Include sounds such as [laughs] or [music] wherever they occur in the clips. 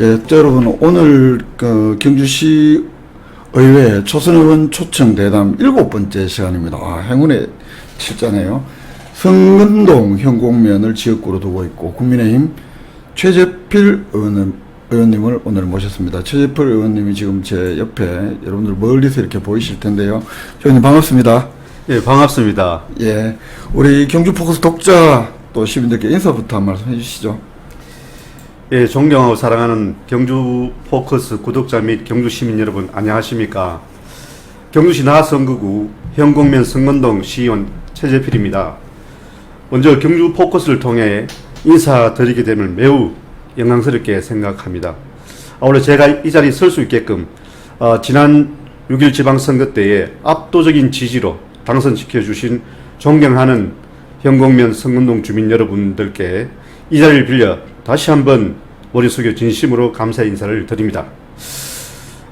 예, 자, 여러분 오늘 그 경주시 의회 초선 의원 초청 대담 일곱 번째 시간입니다. 아, 행운의 칠자네요. 성근동 현공면을 지역구로 두고 있고 국민의힘 최재필 의원님, 의원님을 오늘 모셨습니다. 최재필 의원님이 지금 제 옆에 여러분들 멀리서 이렇게 보이실 텐데요. 의원님 반갑습니다. 예, 반갑습니다. 예, 우리 경주 포커스 독자 또 시민들께 인사부터 한 말씀 해주시죠. 예, 존경하고 사랑하는 경주 포커스 구독자 및 경주 시민 여러분 안녕하십니까? 경주시 나선구구 현곡면 성건동 시의원 최재필입니다. 먼저 경주 포커스를 통해 인사드리게 되면 매우 영광스럽게 생각합니다. 아, 원래 제가 이 자리에 설 수 있게끔 어, 지난 6일 지방선거 때에 압도적인 지지로 당선시켜 주신 존경하는 현곡면 성건동 주민 여러분들께 이 자리를 빌려 다시 한번 숙여 진심으로 감사 인사를 드립니다.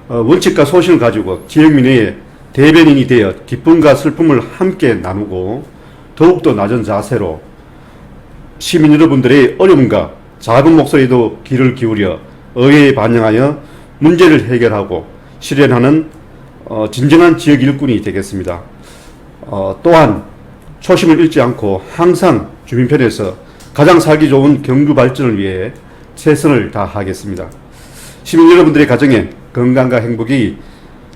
어, 원칙과 소신을 가지고 지역민의 대변인이 되어 기쁨과 슬픔을 함께 나누고 더욱더 낮은 자세로 시민 여러분들의 어려움과 작은 목소리도 귀를 기울여 의회에 반영하여 문제를 해결하고 실현하는 어, 진정한 지역 일꾼이 되겠습니다. 어, 또한 초심을 잃지 않고 항상 주민 편에서 가장 살기 좋은 경주 발전을 위해 최선을 다하겠습니다. 시민 여러분들의 가정에 건강과 행복이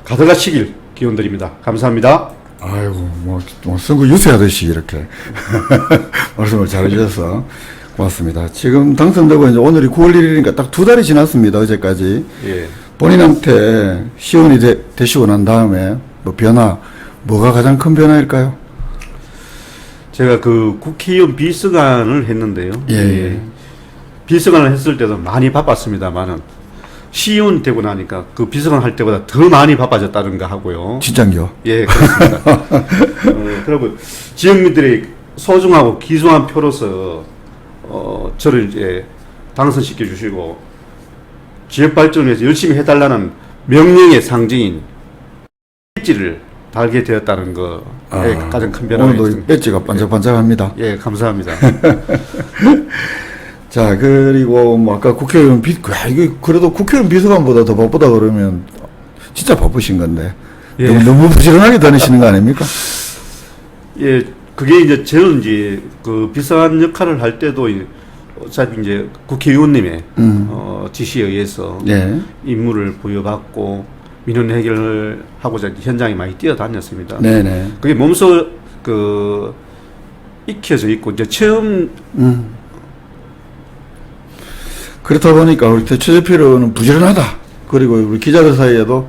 가득하시길 기원드립니다. 감사합니다. 아이고 뭐, 뭐 선거 유세하듯이 이렇게 [laughs] 말씀을 잘해주셔서 고맙습니다. 지금 당선되고 이제 오늘이 9월 1일이니까 딱 두 달이 지났습니다. 어제까지 예. 본인한테 시원이 되, 되시고 난 다음에 뭐 변화 뭐가 가장 큰 변화일까요? 제가 그 국회의원 비서관을 했는데요. 예. 비서관을 했을 때도 많이 바빴습니다만은 시의원 되고 나니까 그 비서관 할 때보다 더 많이 바빠졌다는가 하고요. 진짠겨. 예, 그렇습니다. [laughs] 어, 그리고 지역민들의 소중하고 기소한 표로서 어, 저를 이제 당선시켜 주시고 지역 발전을 위해서 열심히 해달라는 명령의 상징인 배지를 달게 되었다는 거에 가장 큰 변화가 아, 오늘도 이 있습니다. 배지가 반짝반짝합니다. 예, 감사합니다. [laughs] 자 그리고 뭐 아까 국회의원 비 야, 이거 그래도 국회의원 비서관보다 더 바쁘다 그러면 진짜 바쁘신 건데 예. 너무, 너무 부지런하게 다니시는 거 아닙니까? [laughs] 예, 그게 이제 저는 이제 그 비서관 역할을 할 때도 이- 어차피 이제 국회의원님의 음. 어, 지시에 의해서 예. 임무를 부여받고 민원 해결을 하고자 현장에 많이 뛰어다녔습니다. 네네. 그게 몸소 그 익혀져 있고 이제 처음 음. 그렇다 보니까 우리 의원은 부지런하다. 그리고 우리 기자들 사이에도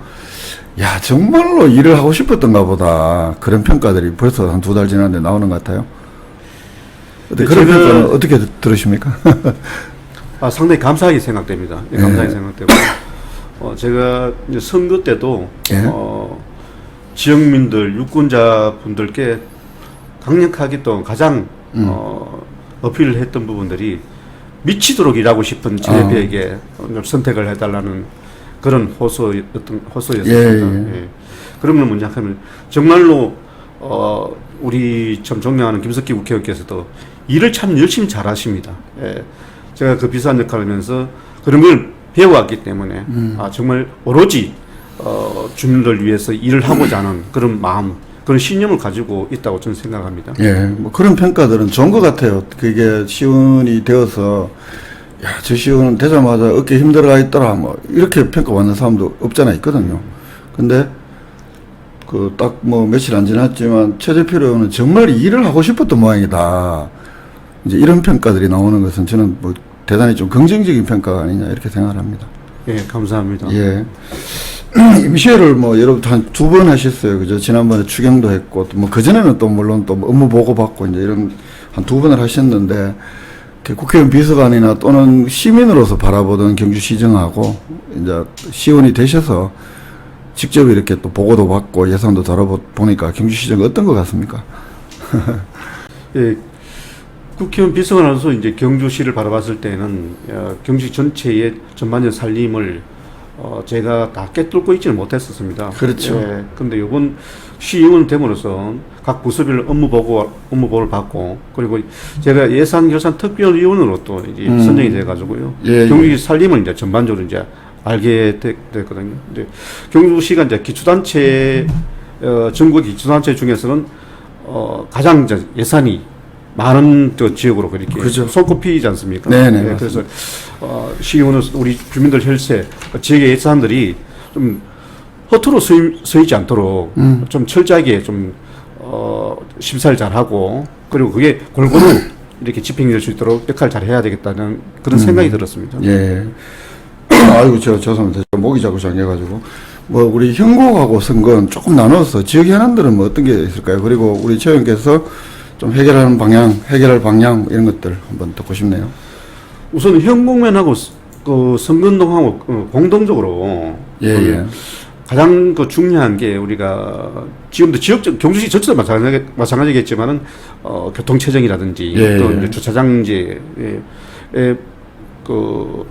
야 정말로 일을 하고 싶었던가 보다 그런 평가들이 벌써 한 두 달 지났는데 나오는 것 같아요. 네, 그런 평가는 어떻게 들- 들으십니까? [laughs] 아, 상당히 감사하게 생각됩니다. 예, 네. 감사하게 생각되고 어, 제가 선거 때도 예. 어, 지역민들 유권자 분들께 강력하게 또 가장 음. 어, 어필을 했던 부분들이 미치도록 일하고 싶은 아. 지대표에게 좀 선택을 해달라는 그런 호소였던 호소였습니다. 예, 예. 예. 그러면 뭐냐 하면 정말로 어, 우리 참 존경하는 김석기 국회의원께서도 일을 참 열심히 잘하십니다. 예. 제가 그 비서관 역할을 하면서 그런 걸 배워왔기 때문에 음. 아, 정말 오로지 어, 주민들 위해서 일을 하고자 하는 그런 마음, 그런 신념을 가지고 있다고 저는 생각합니다. 예, 뭐 그런 평가들은 좋은 것 같아요. 그게 시원이 되어서 야, 저 시원은 되자마자 어깨 힘들어가 있더라. 뭐 이렇게 평가받는 사람도 없잖아 있거든요. 근데 그 딱 뭐 며칠 안 지났지만 최재필 의원은 정말 일을 하고 싶었던 모양이다. 이제 이런 평가들이 나오는 것은 저는 뭐 대단히 좀 긍정적인 평가가 아니냐 이렇게 생각을 합니다. 예, 감사합니다. 예. [clears throat] 임시회를 뭐 여러분 한두 번 하셨어요. 그죠? 지난번에 추경도 했고, 또 뭐 그전에는 또 물론 또 업무 보고 받고 이제 이런 한 두 번을 하셨는데, 국회의원 비서관이나 또는 시민으로서 바라보던 경주시정하고, 이제 시원이 되셔서 직접 이렇게 또 보고도 받고 예산도 다뤄보니까 경주시정 어떤 것 같습니까? [laughs] 예, 국회의원 비서관으로서 이제 경주시를 바라봤을 때는 어, 경주 전체의 전반적 살림을 어, 제가 다 깨뚫고 있지는 못했었습니다. 그렇죠. 예, 근데 이번 시의원 됨으로써 각 부서별 업무 보고 업무 보고를 받고 그리고 제가 예산 결산 특별 위원으로 또 이제 음. 선정이 돼가지고요. 예, 경기 살림을 이제 전반적으로 이제 알게 되- 됐거든요. 근데 경주시가 이제 기초단체 어, 전국 기초단체 중에서는 어, 가장 이제 예산이 많은 저 지역으로 그렇게 그죠. 손꼽히지 않습니까? 네네, 예, 그래서 어, 시의원은 우리 주민들 혈세 어, 지역의 예산들이 좀 허투루 쓰이지 않도록 음. 좀 철저하게 좀 어, 심사를 잘하고 그리고 그게 골고루 [coughs] 이렇게 집행될 수 있도록 역할을 잘 해야 되겠다는 그런 생각이 들었습니다. 예. [coughs] 아이고 저 죄송합니다. 저 목이 자꾸 잠겨가지고 뭐 우리 형곡하고 선거는 조금 나눠서 지역 현안들은 뭐 어떤 게 있을까요? 그리고 우리 최 의원께서 좀 해결하는 방향, 해결할 방향 이런 것들 한번 듣고 싶네요. 우선 현공면하고 스- 그 선거운동하고 어, 공동적으로 예, 그 예. 가장 그 중요한 게 우리가 지금도 지역적 경주시 전체도 마찬가지 마찬가지겠지만은 어, 교통체증이라든지 예, 또 예. 이제 주차장지에 에, 그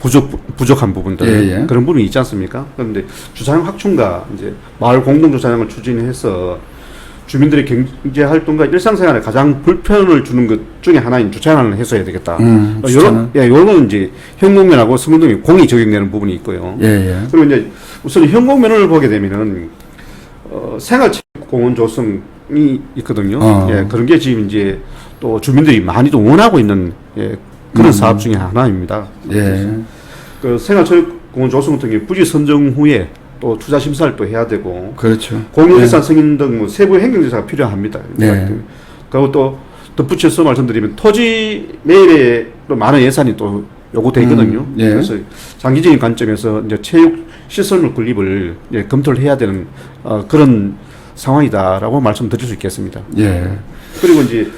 부족 부족한 부분들 예, 예. 그런 부분이 있지 않습니까? 그런데 주차장 확충과 이제 마을 공동 주차장을 추진해서 주민들의 경제 활동과 일상생활에 가장 불편을 주는 것 중에 하나인 주차장을 해소해야 되겠다. 음, 어, 주차는? 요런 예, 요런 이제 현공면하고 성동이 공이 적용되는 부분이 있고요. 예, 예. 그리고 이제 우선 현공면을 보게 되면은 어, 생활공원 조성이 있거든요. 어. 예, 그런 게 지금 이제 또 주민들이 많이도 원하고 있는 예, 그런 음. 사업 중에 하나입니다. 예. 그 생활공원 조성 같은 경우 부지 선정 후에 또 투자 심사를 또 해야 되고 그렇죠. 공유예산 승인 등 뭐 세부 행정제사가 필요합니다. 네. 그리고 또 덧붙여서 말씀드리면 토지 매입에 또 많은 예산이 또 요구돼 있거든요. 음, 예. 그래서 장기적인 관점에서 이제 체육 시설물 건립을 이제 검토를 해야 되는 어, 그런 상황이다라고 말씀드릴 수 있겠습니다. 예. 그리고 이제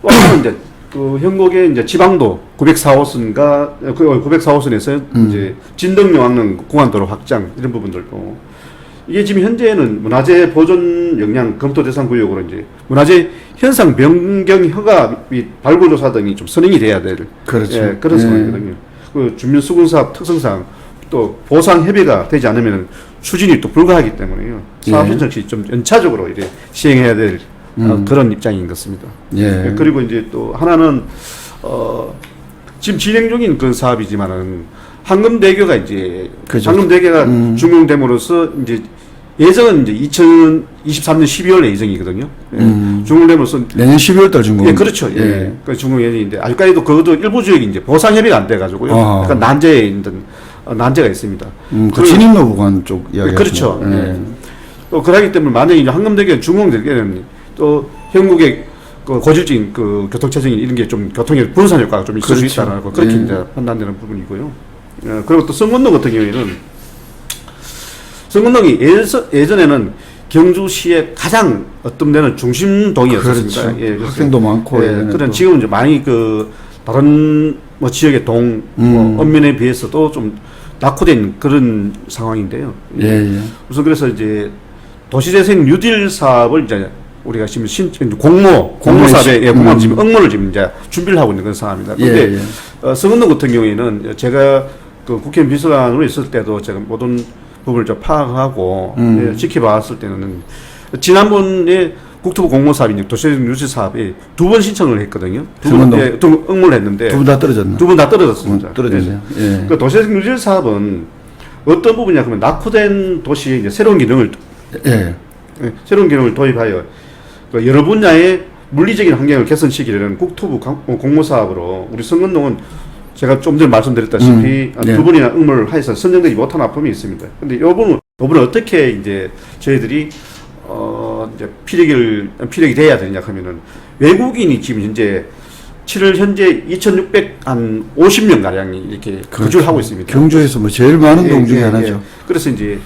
또 이제 그 현곡의 이제 지방도 904호선과 그 904호선에서 음. 이제 진덕용암릉 공안도로 확장 이런 부분들도 이게 지금 현재는 문화재 보존 역량 검토 대상 구역으로 이제 문화재 현상 변경 허가 및 발굴 조사 등이 좀 선행이 돼야 될 그렇죠. 예, 그런 예. 상황이거든요. 그 주민 수군 사업 특성상 또 보상 협의가 되지 않으면 추진이 또 불가하기 때문에요. 사업 예. 신청 시좀 연차적으로 이제 시행해야 될 어, 음. 그런 입장인 것 같습니다. 예. 예, 그리고 이제 또 하나는 어 지금 진행 중인 그 사업이지만은 황금대교가 이제 그죠. 황금대교가 음. 중용됨으로써 이제 예정은 이제 2023년 12월 예정이거든요. 예. 음. 중용됨으로써 내년 12월 달 중공. 예, 그렇죠. 예. 그 중공 예정인데 아직까지도 그것도 일부 지역이 이제 보상 협의가 안 돼가지고요. 아. 약간 난제에 있는 어, 난제가 있습니다. 음, 그 그- 진입로 구간 쪽 이야기. 예, 그렇죠. 예. 예. 또 그러기 때문에 만약에 이제 황금대교 중공되게는 또 현국의 그 고질적인 그 교통 체증 이런 게 좀 교통의 분산 효과가 좀 있을 수 그렇죠. 있다라고 그렇게 예. 이제 판단되는 부분이고요. 어, 그리고 또 성원동 같은 경우에는 성원동이 예서, 예전에는 경주시의 가장 어떤 데는 중심동이었습니다. 그렇죠. 그래서 학생도 많고 예, 그런 또. 지금은 이제 많이 그 다른 뭐 지역의 동 음. 뭐 언면에 비해서도 좀 낙후된 그런 상황인데요. 예, 예. 우선 그래서 이제 도시재생 뉴딜 사업을 이제 우리가 지금 신 공모 공모 공모에 사업에 시- 예, 공모 음. 지금 응모를 지금 이제 준비를 하고 있는 그런 상황입니다. 예, 그런데 예. 어, 성은동 같은 경우에는 제가 그 국회 비서관으로 있을 때도 제가 모든 부분을 좀 파악하고 음. 예, 지켜봤을 때는 지난번에 국토부 공모 사업이 이제 도시재생 뉴딜 사업에 두번 신청을 했거든요. 두번. 예, 두번 응모를 했는데 두분다 떨어졌나? 두분다 떨어졌습니다. 음, 떨어졌네요. 예. 그 도시재생 뉴딜 사업은 어떤 부분이냐 그러면 낙후된 도시에 이제 새로운 기능을 예. 예, 새로운 기능을 도입하여 그 여러 분야의 물리적인 환경을 개선시키려는 국토부 강- 어, 공모 사업으로 우리 성근동은 제가 좀 전에 말씀드렸다시피 음, 네. 두 번이나 응모를 하여서 선정되지 못한 아픔이 있습니다. 근데 이 부분은 어떻게 이제 저희들이 어 이제 피력을 피력이 돼야 되냐 하면은 외국인이 지금 현재 7월 현재 2,600한 50명 가량이 이렇게 거주를 하고 있습니다. 경주에서 뭐 제일 많은 동 예, 중에 예, 하나죠. 예. 그래서 이제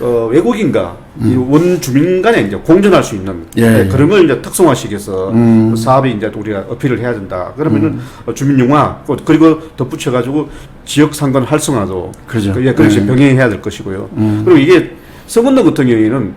어, 외국인과 이 원주민 간에 이제 공존할 수 있는 음. 예, 예, 예. 그런 걸 이제 특성화시켜서 음. 그 사업에 이제 우리가 어필을 해야 된다. 그러면은 어, 주민 융화 또 그리고 덧붙여 가지고 지역 상권 활성화도 그죠. 그, 예, 그렇게 예. 병행해야 될 것이고요. 음. 그리고 이게 성원동 같은 경우에는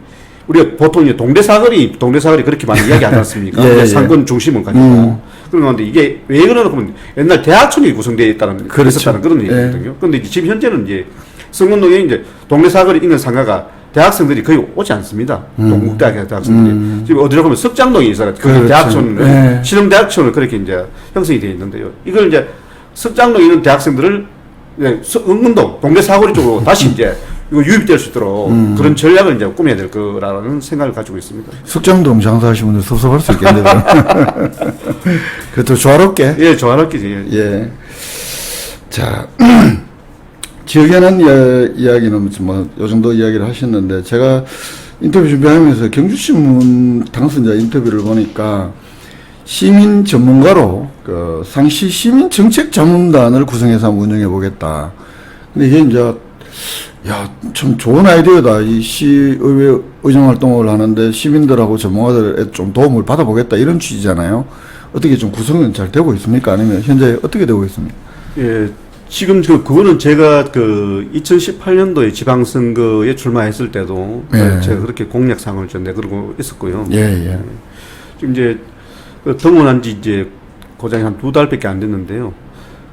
우리가 보통 이제 동대 사거리 동대 사거리 그렇게 많이 이야기하지 않습니까? [laughs] 예, 이제 예. 상권 중심을 가지고 음. 그런데 이게 왜 그러나 하면 옛날 대학촌이 구성되어 있다는 그렇죠. 있었다는 그런 예. 얘기거든요. 그런데 지금 현재는 이제 성문동에 이제 동네 사거리 있는 상가가 대학생들이 거의 오지 않습니다. 동국대학 대학생들이 음. 지금 어디로 가면 석장동이 있어요. 그 그렇죠. 대학촌 예. 실용 대학촌은 그렇게 이제 형성이 되어 있는데요. 이걸 이제 석장동에 있는 대학생들을 예, 서- 은근동 동네 사거리 쪽으로 다시 이제 이거 유입될 수 있도록 음. 그런 전략을 이제 꾸며야 될 거라는 생각을 가지고 있습니다. 석장동 장사하시는 분들 섭섭할 수 있겠네요. [laughs] 그래도 조화롭게. 예, 조화롭게 예. 예. 자, 지역에는 이야- 이야 기는 뭐, 요 정도 이야기를 하셨는데, 제가 인터뷰 준비하면서 경주신문 당선자 인터뷰를 보니까, 시민 전문가로, 그, 상시 시민 정책 자문단을 구성해서 운영해 보겠다. 근데 이게 이제, 야, 참 좋은 아이디어다. 이 시의회 의정 활동을 하는데 시민들하고 전문가들의 좀 도움을 받아보겠다. 이런 취지잖아요. 어떻게 좀 구성은 잘 되고 있습니까? 아니면 현재 어떻게 되고 있습니까? 예, 지금 그 그거는 제가 그 2018년도에 지방선거에 출마했을 때도 예. 제가 그렇게 공약상을 좀 내걸고 있었고요. 예, 예. 지금 이제 그 등원한 지 이제 고작 한두 달밖에 안 됐는데요.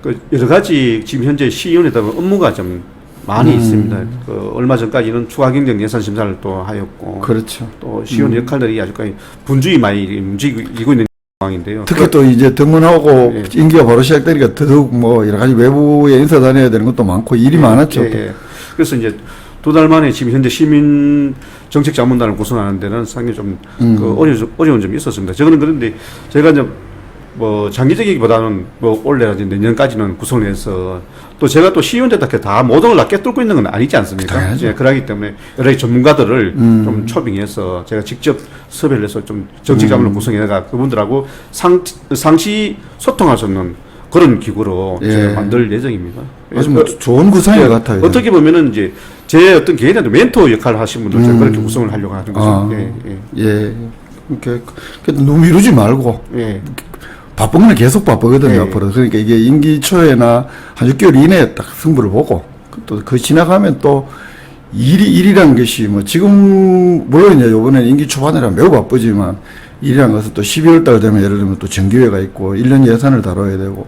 그 여러 가지 지금 현재 시의원에다 업무가 좀 많이 음. 있습니다. 그 얼마 전까지는 추가 경쟁 예산 심사를 또 하였고 그렇죠. 또 시의원 역할들이 아직까지 분주히 많이 움직이고 있는 상황인데요. 특히 또 이제 등문하고 예. 임기가 바로 시작되니까 더더욱 뭐 여러 가지 외부에 인사 다녀야 되는 것도 많고 일이 많았죠. 예, 예. 그래서 이제 두 달 만에 지금 현재 시민 정책 자문단을 구성하는 데는 상당히 좀 음. 그 어려운, 어려운 점이 있었습니다. 저는 그런데 제가 이제 뭐 장기적이기보다는 뭐 올해라든지 내년까지는 구성을 해서 또 제가 또 시의원 때다 다 모든 걸다 깨뚫고 있는 건 아니지 않습니까? 당연하죠. 예, 그러기 때문에 여러 가지 전문가들을 음. 좀 초빙해서 제가 직접 섭외를 해서 좀 자문을 음. 구성해가 그분들하고 상, 상시 소통할 수 있는 그런 기구로 예. 제가 만들 예정입니다. 아주 뭐 좋은 구상인 예, 것 같아요. 어떻게 보면은 이제 제 어떤 개인한테 멘토 역할을 하신 분들 제가 음. 그렇게 구성을 하려고 하는 거죠. 아. 예, 예, 예. 이렇게 그래도 너무 미루지 말고 예. 바쁜 건 계속 바쁘거든요 예. 앞으로 그러니까 이게 임기 초에나 한 6개월 이내에 딱 승부를 보고 또 그 지나가면 또 일이 일이라는 것이 뭐 지금 물론 이제 요번에 임기 초반이라 매우 바쁘지만 일이라는 것은 또 12월 달 되면 예를 들면 또 정기회가 있고 1년 예산을 다뤄야 되고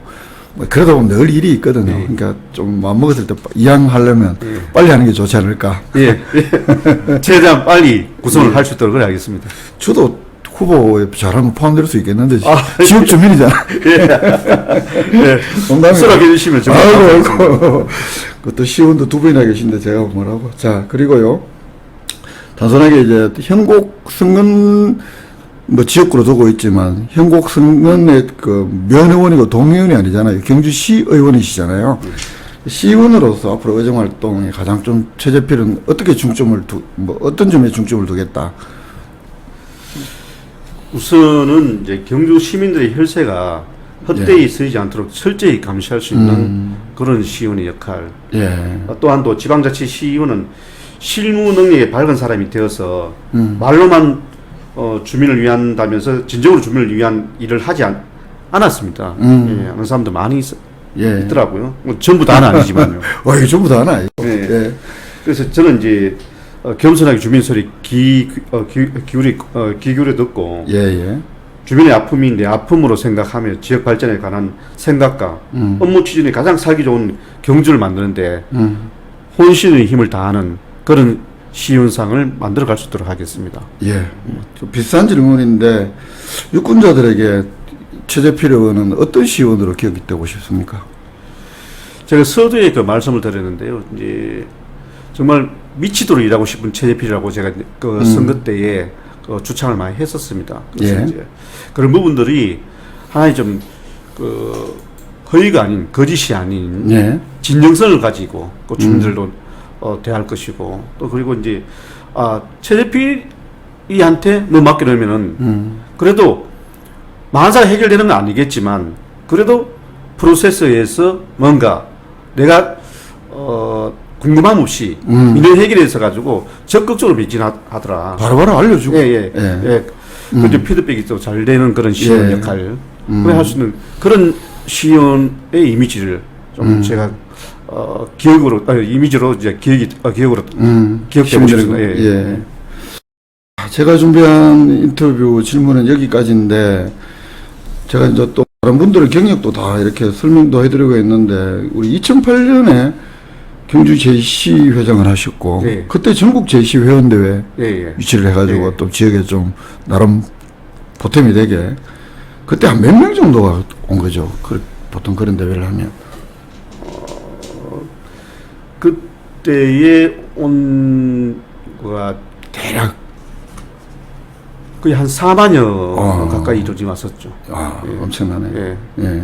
뭐 그러다 보면 늘 일이 있거든요. 예. 그러니까 좀 마음먹었을 때 이왕하려면 예. 빨리 하는 게 좋지 않을까. 예, 예. [laughs] 최대한 빨리 구성을 할 수 있도록 그래 하겠습니다. 저도 후보에 잘하면 포함될 수 있겠는데 아, 지역 주민이잖아. [laughs] 예. 농담이에요. 수락해 주시면 정말 아이고. 아이고. 그것도 시원도 두 분이나 계신데 제가 뭐라고. 자, 그리고요. 단순하게 이제 현곡 승은 뭐 지역구로 두고 있지만 현곡 승은의 그 면의원이고 동의원이 아니잖아요. 경주시 의원이시잖아요. 시의원으로서 앞으로 의정 활동에 가장 좀 최저필은 어떻게 중점을 두, 뭐 어떤 점에 중점을 두겠다. 우선은 이제 경주 시민들의 혈세가 헛되이 쓰이지 않도록 철저히 감시할 수 있는 예. 음. 그런 시의원의 역할. 예. 어, 또한 또 지방자치 시의원은 실무 능력이 밝은 사람이 되어서 음. 말로만 어, 주민을 위한다면서 진정으로 주민을 위한 일을 하지 않, 않았습니다. 음. 예, 하는 사람도 많이 있, 예. 있더라고요. 뭐 전부 다는 아니지만요. [laughs] 와, 이게 전부 다 하나. 예. 예. 그래서 저는 이제 어, 겸손하게 주민 소리 귀, 귀- 어, 귀, 기울이, 어, 귀 기울여 듣고 예, 예. 주민의 아픔이 내 아픔으로 생각하며 지역 발전에 관한 생각과 음. 업무 추진이 가장 살기 좋은 경주를 만드는데 음. 혼신의 힘을 다하는 그런 시윤상을 만들어 갈 수 있도록 하겠습니다. 예. 좀 비싼 질문인데 유권자들에게 최저필요는 어떤 시원으로 기억이 되고 싶습니까? 제가 서두에 그 말씀을 드렸는데요. 이제 정말 미치도록 일하고 싶은 체제필이라고 제가 그 음. 선거 때에 그 주창을 많이 했었습니다. 그래서 예. 이제 그런 부분들이 하나의 좀그 허위가 아닌 거짓이 아닌 예. 진정성을 가지고 그 주민들도 음. 어, 대할 것이고 또 그리고 이제 아 최대필이한테 뭐 맡기려면은 음. 그래도 만사 해결되는 건 아니겠지만 그래도 프로세스에서 뭔가 내가 어 궁금함 없이 음. 민원 해결해서 가지고 적극적으로 매진하더라. 바로바로 알려주고. 예예 예. 예. 예. 음. 그좀 피드백이 또 잘 되는 그런 시원 예. 역할 음. 그래 할수 있는 그런 시연의 이미지를 좀 음. 제가 어 기억으로 아, 이미지로 이제 기억이 어, 기억으로 음. 기억되고 싶습니다. 그- 예. 예. 아, 제가 준비한 인터뷰 질문은 여기까지인데 제가 이제 또 다른 분들의 경력도 다 이렇게 설명도 해드리고 있는데 우리 2008년에 경주 JC 회장을 하셨고 네. 그때 전국 JC 회원대회 예, 예. 유치를 해가지고 네. 또 지역에 좀 나름 보탬이 되게 그때 한 몇 명 정도가 온 거죠. 그, 보통 그런 대회를 하면 그때에 온 거가 대략 거의 한 4만여 어. 가까이 조지 왔었죠. 아 예. 엄청나네. 예. 예.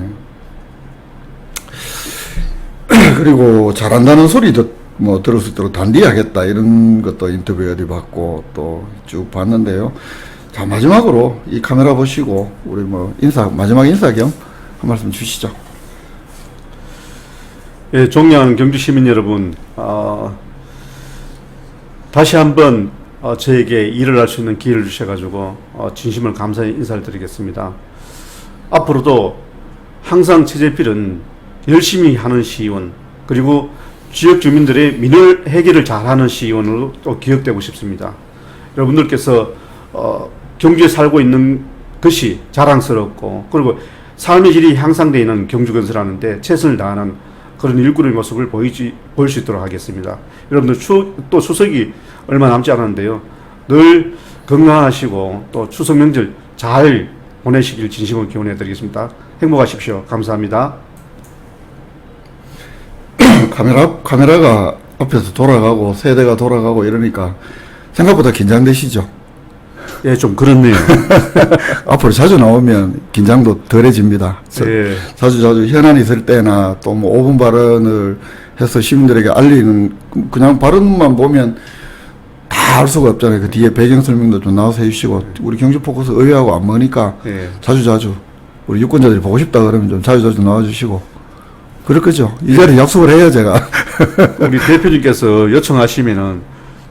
[laughs] 그리고 잘한다는 소리도 뭐 들을 수 있도록 단디하겠다 이런 것도 인터뷰 어디 받고 또 쭉 봤는데요. 자 마지막으로 이 카메라 보시고 우리 뭐 인사 마지막 인사 겸 한 말씀 주시죠. 예, 존경하는 경주 시민 여러분, 어, 다시 한번 어, 저에게 일을 할 수 있는 기회를 주셔가지고 어, 진심을 감사의 인사를 드리겠습니다. 앞으로도 항상 최재필은 열심히 하는 시의원 그리고 지역 주민들의 민원 해결을 잘하는 시의원으로 또 기억되고 싶습니다. 여러분들께서 어, 경주에 살고 있는 것이 자랑스럽고 그리고 삶의 질이 향상되어 있는 경주 건설하는데 최선을 다하는 그런 일꾼의 모습을 보이지, 보일 수 있도록 하겠습니다. 여러분들 추, 또 추석이 얼마 남지 않았는데요. 늘 건강하시고 또 추석 명절 잘 보내시길 진심으로 기원해 드리겠습니다. 행복하십시오. 감사합니다. 카메라 카메라가 앞에서 돌아가고 세대가 돌아가고 이러니까 생각보다 긴장되시죠. 예, 좀 그렇네요. [laughs] 앞으로 자주 나오면 긴장도 덜해집니다. 서- 예. 자주 자주 현안이 있을 때나 또 뭐 5분 발언을 해서 시민들에게 알리는 그- 그냥 발언만 보면 다 알 수가 없잖아요. 그 뒤에 배경 설명도 좀 나와서 해주시고 우리 경주 포커스 의회하고 안 머니까 예. 자주 자주 우리 유권자들이 보고 싶다 그러면 좀 자주 자주 나와주시고 그럴 거죠. 이 자리 약속을 해요 제가. [laughs] 우리 대표님께서 요청하시면은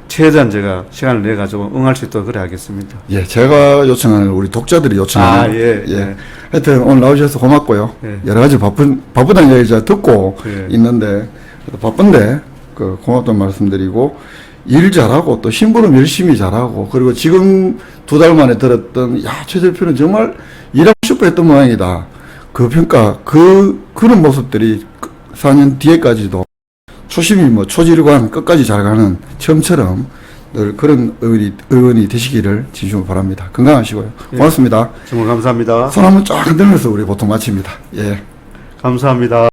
최대한 제가 시간을 내 가지고 응할 수 있도록 그래 하겠습니다. 예, 제가 요청하는 우리 독자들이 요청하는 아, 예, 예. 하여튼 오늘 나오셔서 고맙고요. 예. 여러 가지 바쁜 바쁘다는 얘기 제가 듣고 예. 있는데 바쁜데 그 고맙다는 말씀드리고 일 잘하고 또 심부름 열심히 잘하고 그리고 지금 두 달 만에 들었던 야 최 대표는 정말 일하고 싶어 했던 모양이다. 그 평가 그 그런 모습들이 4년 뒤에까지도 초심이 뭐 초지르관 끝까지 잘 가는 처음처럼 늘 그런 의원이, 의원이 되시기를 진심으로 바랍니다. 건강하시고요. 예. 고맙습니다. 정말 감사합니다. 손 한번 쫙 흔들면서 우리 보통 마칩니다. 예. 감사합니다.